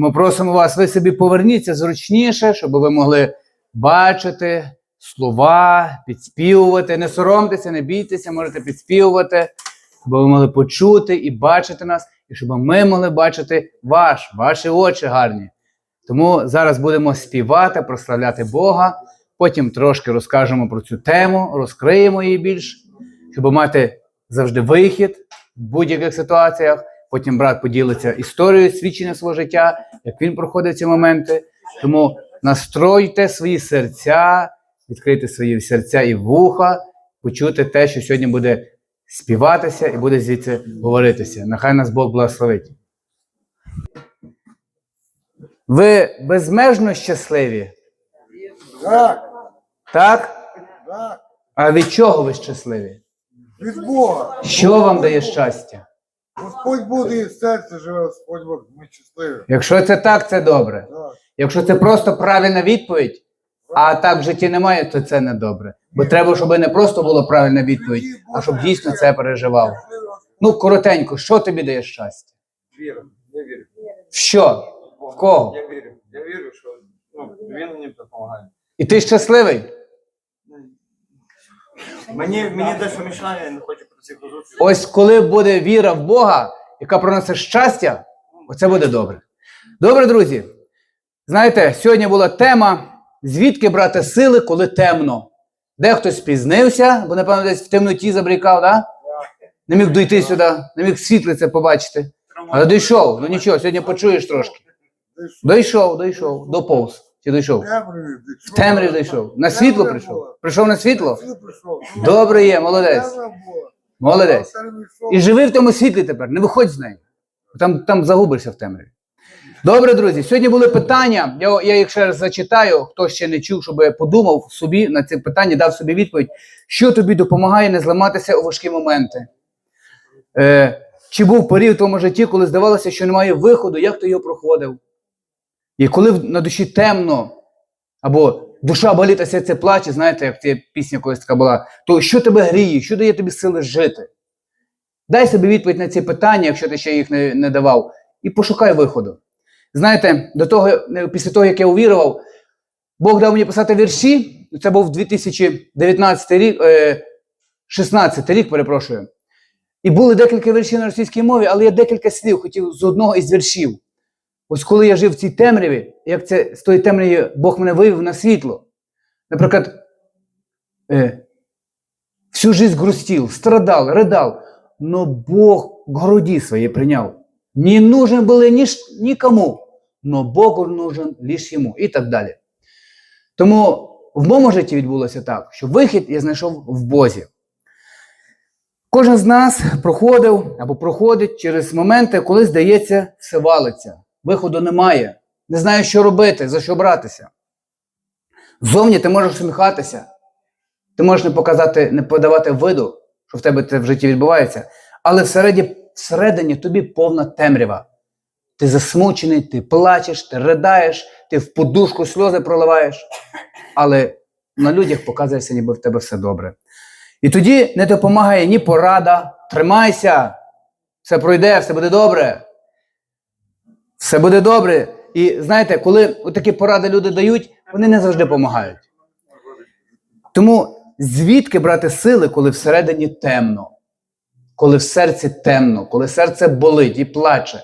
Ми просимо вас, ви собі поверніться зручніше, щоб ви могли бачити слова, підспівувати. Не соромтеся, не бійтеся, можете підспівувати, щоб ви могли почути і бачити нас, і щоб ми могли бачити ваш, ваші очі гарні. Тому зараз будемо співати, прославляти Бога. Потім трошки розкажемо про цю тему, розкриємо її більш, щоб мати завжди вихід в будь-яких ситуаціях. Потім брат поділиться історією свідчення свого життя, як він проходить ці моменти. Тому настройте свої серця, відкрийте свої серця і вуха, почути те, що сьогодні буде співатися і буде звідси говоритися. Нехай нас Бог благословить. Ви безмежно щасливі, Так, так? так, А від чого ви щасливі? від Бога. Що вам дає щастя? Господь буде і в серці живе, Господь Бог, ми щасливі. Якщо це так, це добре. Так. Якщо це просто правильна відповідь, а так в житті немає, то це не добре. Бо треба, щоб не просто була правильна відповідь, а щоб дійсно це переживав. Ну, коротенько, що тобі дає щастя? Віра. Я вірю. В що? В кого? Я вірю. Я вірю, що ну, він мені допомагає. І ти щасливий? Мені, мені дещо мішає, я не хочу про це казати. Ось коли буде віра в Бога, яка приносить щастя, оце буде добре. Добре, друзі. Знаєте, сьогодні була тема, звідки брати сили, коли темно. Дехто спізнився, бо, напевно, десь в темноті забрікав, да? не міг дойти сюди, не міг світлице побачити. Але дійшов, ну нічого, сьогодні почуєш трошки. Дійшов, дійшов, доповз. Чи дійшов? В темряві дійшов. На світло прийшов. Прийшов на світло? Добре є, молодець. Молодець. І живи в тому світлі тепер, не виходь з неї. Там, там загубишся в темряві. Добре, друзі. Сьогодні були питання. Я, я їх ще раз зачитаю. Хто ще не чув, щоб подумав собі на ці питання, дав собі відповідь, що тобі допомагає не зламатися у важкі моменти. Е, чи був період в твоєму житті, коли здавалося, що немає виходу, як ти його проходив? І коли на душі темно, або душа болить, а серце плаче, знаєте, як ця пісня колись така була, то що тебе гріє, що дає тобі сили жити? Дай собі відповідь на ці питання, якщо ти ще їх не, не давав, і пошукай виходу. Знаєте, до того, е, після того, як я увірував, Бог дав мені писати вірші. Це був 2019 рік, е, 16 рік, перепрошую. І були декілька віршів на російській мові, але я декілька слів хотів з одного із віршів. Ось коли я жив в цій темряві, як це з тої темряві Бог мене вивів на світло. Наприклад, е, всю жизнь грустил, страдал, рыдал, но Бог к груди своей принял. Не нужен и ниш- никому, но Богу нужен лишь йому і так далі. Тому в моєму житті відбулося так, що вихід я знайшов в Бозі. Кожен з нас проходив або проходить через моменти, коли здається, все валиться. Виходу немає. Не знаю, що робити, за що братися. Зовні ти можеш усміхатися, ти можеш не показати, не подавати виду, що в тебе це в житті відбувається, але всередині, всередині тобі повна темрява. Ти засмучений, ти плачеш, ти ридаєш, ти в подушку сльози проливаєш, але на людях показується, ніби в тебе все добре. І тоді не допомагає ні порада, тримайся, все пройде, все буде добре. Все буде добре. І знаєте, коли такі поради люди дають, вони не завжди допомагають. Тому звідки брати сили, коли всередині темно, коли в серці темно, коли серце болить і плаче,